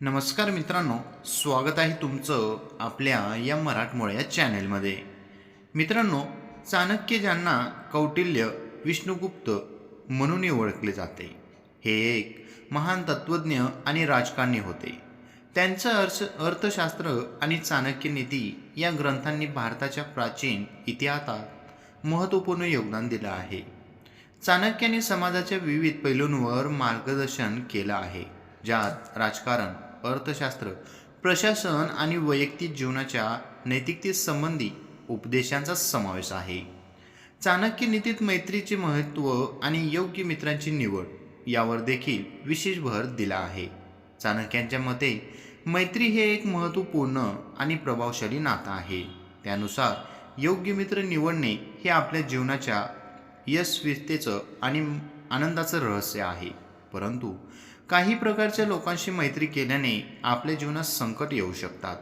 नमस्कार मित्रांनो स्वागत आहे तुमचं आपल्या या मराठमोळ्या चॅनेलमध्ये. मित्रांनो चाणक्य ज्यांना कौटिल्य विष्णुगुप्त म्हणूनही ओळखले जाते हे एक महान तत्त्वज्ञ आणि राजकारणी होते. त्यांचं अर्थ अर्थशास्त्र आणि चाणक्य नीती या ग्रंथांनी भारताच्या प्राचीन इतिहासात महत्त्वपूर्ण योगदान दिलं आहे. चाणक्याने समाजाच्या विविध पैलूंवर मार्गदर्शन केलं आहे ज्यात राजकारण अर्थशास्त्र प्रशासन आणि वैयक्तिक जीवनाच्या नैतिकतेसंबंधी उपदेशांचा समावेश आहे. चाणक्य नीतीत मैत्रीचे महत्त्व आणि योग्य मित्रांची निवड यावर देखील विशेष भर दिला आहे. चाणक्यांच्या मते मैत्री हे एक महत्त्वपूर्ण आणि प्रभावशाली नातं आहे. त्यानुसार योग्य मित्र निवडणे हे आपल्या जीवनाच्या यशस्वीतेचं आणि आनंदाचं रहस्य आहे. परंतु काही प्रकारच्या लोकांशी मैत्री केल्याने आपल्या जीवनात संकट येऊ शकतात.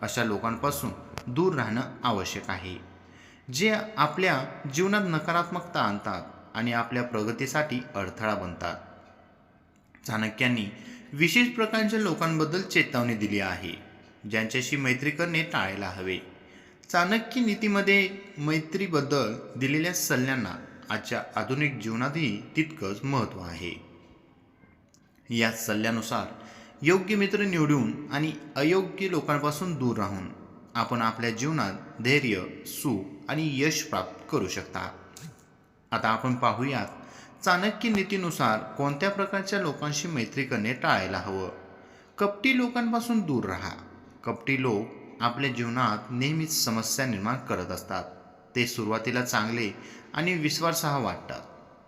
अशा लोकांपासून दूर राहणं आवश्यक आहे. जे आपल्या जीवनात नकारात्मकता आणतात आणि आपल्या प्रगतीसाठी अडथळा बनतात. चाणक्यांनी विशेष प्रकारच्या लोकांबद्दल चेतावणी दिली आहे ज्यांच्याशी मैत्री करणे टाळायला हवे. चाणक्य नीतीमध्ये मैत्रीबद्दल दिलेल्या सल्ल्यांना आजच्या आधुनिक जीवनातही तितकंच महत्त्व आहे. या सल्ल्यानुसार योग्य मित्र निवडून आणि अयोग्य लोकांपासून दूर राहून आपण आपल्या जीवनात धैर्य सुख आणि यश प्राप्त करू शकता. आता आपण पाहूयात चाणक्य नीतीनुसार कोणत्या प्रकारच्या लोकांशी मैत्री करणे टाळायला हवं? कपटी लोकांपासून दूर राहा. कपटी लोक आपल्या जीवनात नेहमीच समस्या निर्माण करत असतात. ते सुरुवातीला चांगले आणि विश्वासार्ह वाटतात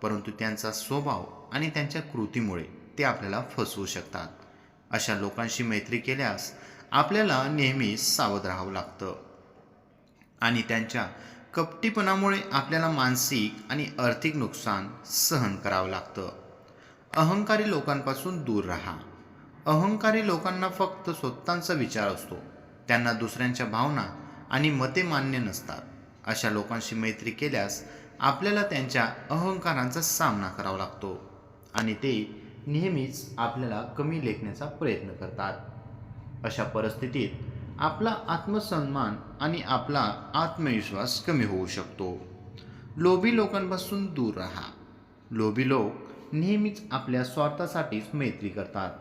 परंतु त्यांचा स्वभाव आणि त्यांच्या कृतीमुळे ते आपल्याला फसवू शकतात. अशा लोकांशी मैत्री केल्यास आपल्याला नेहमी सावध राहावं लागतं. आणि त्यांच्या कपटीपणामुळे आपल्याला मानसिक आणि आर्थिक नुकसान सहन करावं लागतं. अहंकारी लोकांपासून दूर राहा. अहंकारी लोकांना फक्त स्वतःचा विचार असतो. त्यांना दुसऱ्यांच्या भावना आणि मते मान्य नसतात. अशा लोकांशी मैत्री केल्यास आपल्याला त्यांच्या अहंकारांचा सामना करावा लागतो. आणि ते नेहमीच आपल्याला कमी लेखण्याचा प्रयत्न करतात. अशा परिस्थितीत आपला आत्मसन्मान आणि आपला आत्मविश्वास कमी होऊ शकतो. लोभी लोकांपासून दूर राहा. लोभी लोक नेहमीच आपल्या स्वार्थासाठीच मैत्री करतात.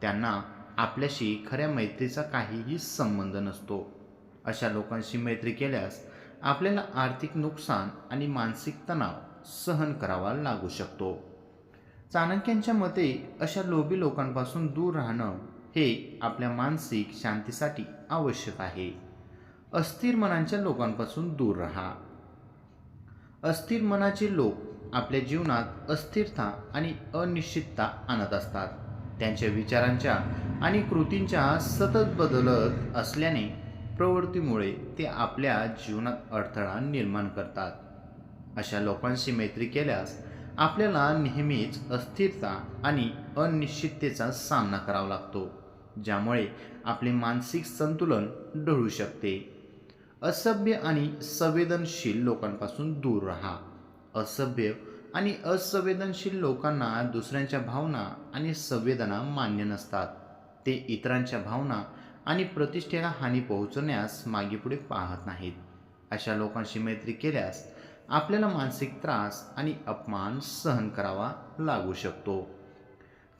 त्यांना आपल्याशी खऱ्या मैत्रीचा काहीही संबंध नसतो. अशा लोकांशी मैत्री केल्यास आपल्याला आर्थिक नुकसान आणि मानसिक तणाव सहन करावा लागू शकतो. चाणक्यांच्या मते अशा लोभी लोकांपासून दूर राहणं हे आपल्या मानसिक शांतीसाठी आवश्यक आहे. अस्थिर मनांच्या लोकांपासून दूर राहा. अस्थिर मनाचे लोक आपल्या जीवनात अस्थिरता आणि अनिश्चितता आणत असतात. त्यांच्या विचारांच्या आणि कृतींच्या सतत बदलत असल्याने प्रवृत्तीमुळे ते आपल्या जीवनात अडथळा निर्माण करतात. अशा लोकांशी मैत्री केल्यास आपल्याला नेहमीच अस्थिरता आणि अनिश्चिततेचा सामना करावा लागतो ज्यामुळे आपले मानसिक संतुलन ढळू शकते. असभ्य आणि संवेदनशील लोकांपासून दूर राहा. असभ्य आणि असंवेदनशील लोकांना दुसऱ्यांच्या भावना आणि संवेदना मान्य नसतात. ते इतरांच्या भावना आणि प्रतिष्ठेला हानी पोहोचवण्यास मागेपुढे पाहत नाहीत. अशा लोकांशी मैत्री केल्यास आपल्याला मानसिक त्रास आणि अपमान सहन करावा लागू शकतो.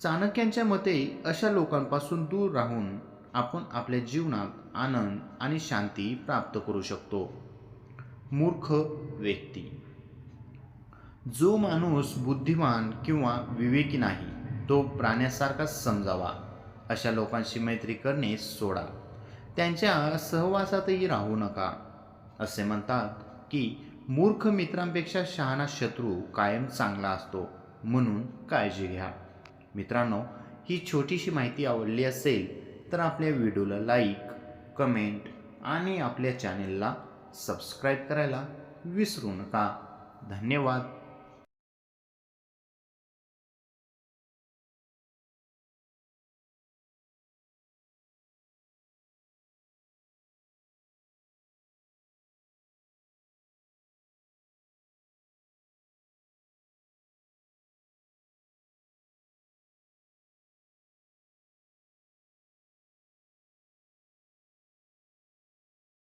चाणक्यांच्या मते अशा लोकांपासून दूर राहून आपण आपल्या जीवनात आनंद आणि शांती प्राप्त करू शकतो. मूर्ख व्यक्ती. जो माणूस बुद्धिमान किंवा विवेकी नाही तो प्राण्यासारखा समजावा. अशा लोकांशी मैत्री करणे सोडा. त्यांच्या सहवासातही राहू नका. असे म्हणतात की मूर्ख मित्रांपेक्षा शहाणा शत्रू कायम चांगला असतो म्हणून काळजी घ्या. मित्रांनो ही छोटीशी माहिती आवडली असेल तर आपल्या व्हिडिओला लाईक कमेंट आणि आपल्या चॅनेलला सबस्क्राईब करायला विसरू नका. धन्यवाद.